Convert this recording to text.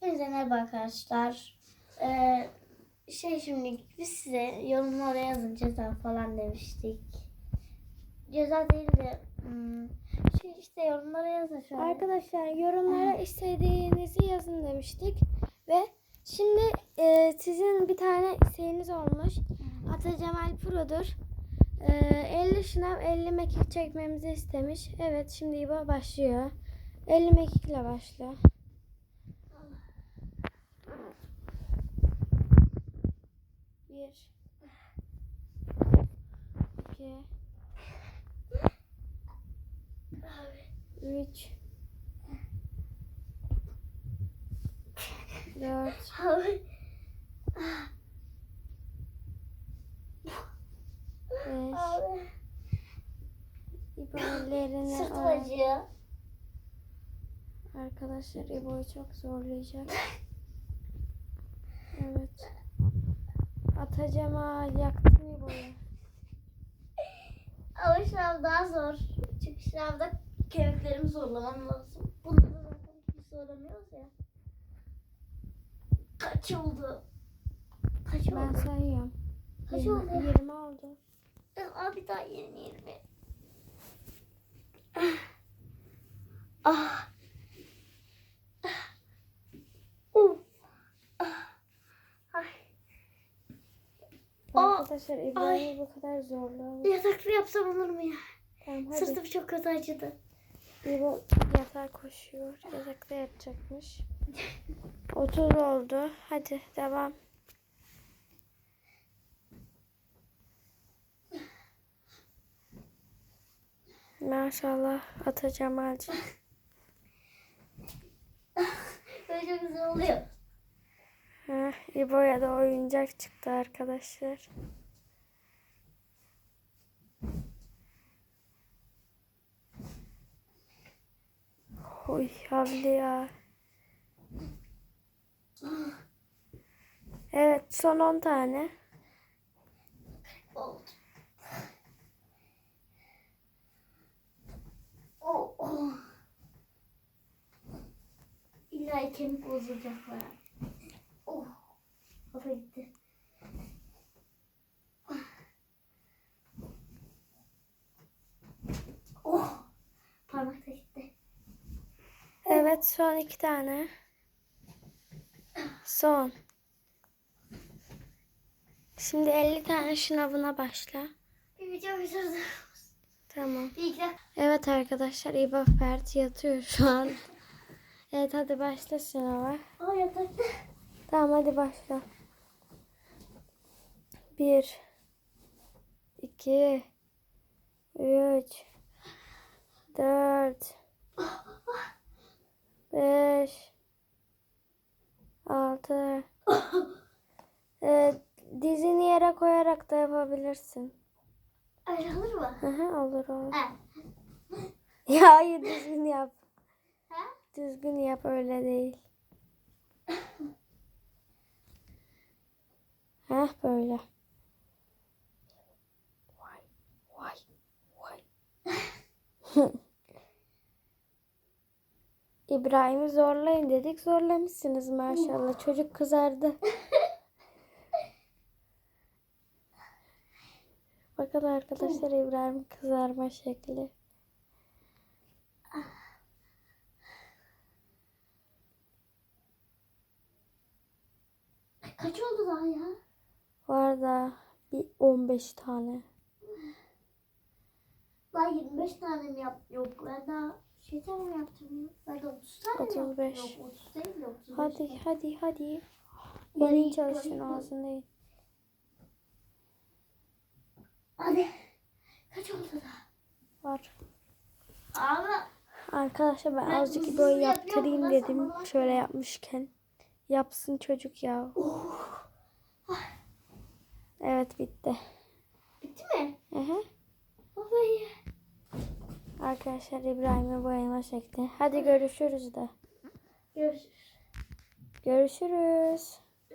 Hepinize merhaba arkadaşlar. Ee, şey şimdi biz size yorumlara yazın ceza falan demiştik. Ceza değil de hmm, şey işte yorumlara yazın şöyle. Arkadaşlar yorumlara istediğinizi yazın demiştik. Ve şimdi e, sizin bir tane isteğiniz olmuş. Ata Cemal Pro'dur. E, 50 şınav 50 mekik çekmemizi istemiş. Evet şimdi İbo başlıyor. 50 mekik ile başla. Bir. İki. Üç. Dört. Beş. abi. İbo ellerini Sırtım al. Arkadaşlar İbo'yu çok zorlayacak. Evet. Atacama yaktın İbo'yu. Ama şınav daha zor. Çünkü şınavda kemiklerimi zorlamam lazım. Bunda da zaten hiç zorlamıyoruz ya. Kaç oldu? Kaç Ben oldu? sayıyorum. Kaç 20, oldu? 20 oldu. Abi daha yeni yirmi. Ah. Ah. Arkadaşlar İbo'yu bu kadar zorlamış. Yatakta yapsam olur mu ya? Tamam hadi. Sırtım çok kötü acıdı. İbo yatağa koşuyor. Yatakta yatacakmış. 30 oldu. Hadi devam. Maşallah atacağım alacağım. Böyle çok güzel oluyor. Heh, İbo'ya da oyuncak çıktı arkadaşlar. Oy havli ya. Evet son 10 tane. Oh, oh. İlla kemik bozulacaklar. Oh. Kafa gitti. Oh. Parmak da gitti. Evet son 2 tane. Son. Şimdi 50 tane şınavına başla. Bir video bitirdim. Tamam. İki Evet arkadaşlar İbo Fert yatıyor şu an. Evet hadi başla sınava. Aa yatakta. Tamam hadi başla. Bir, iki, üç, dört, beş, altı. Ee, dizini yere koyarak da yapabilirsin. Öyle olur mu? Hı hı, olur olur. Ya hayır düzgün yap. Ha? Düzgün yap öyle değil. Heh böyle. İbrahim'i zorlayın dedik. Zorlamışsınız maşallah. Çocuk kızardı. Bakın arkadaşlar İbrahim kızarma şekli. Kaç oldu daha ya? Var da bir 15 tane. Daha 25 tane mi yap? Yok ben daha şey tane mi yaptım ya? Ben de 30 tane mi 35. yaptım? Yok 30 değil mi? 35 Hadi hadi hadi. İlk çalışın değil. Hadi. Kaç oldu daha? Var. Ama Arkadaşlar ben Ben azıcık böyle yaptırayım dedim. sonra Şöyle yapmışken. Yapsın çocuk ya. oh, Evet bitti. bitti mi? Hı hı. Baba ya. Arkadaşlar İbrahim'e boyama şekli. Hadi görüşürüz de. Görüşürüz. Görüşürüz.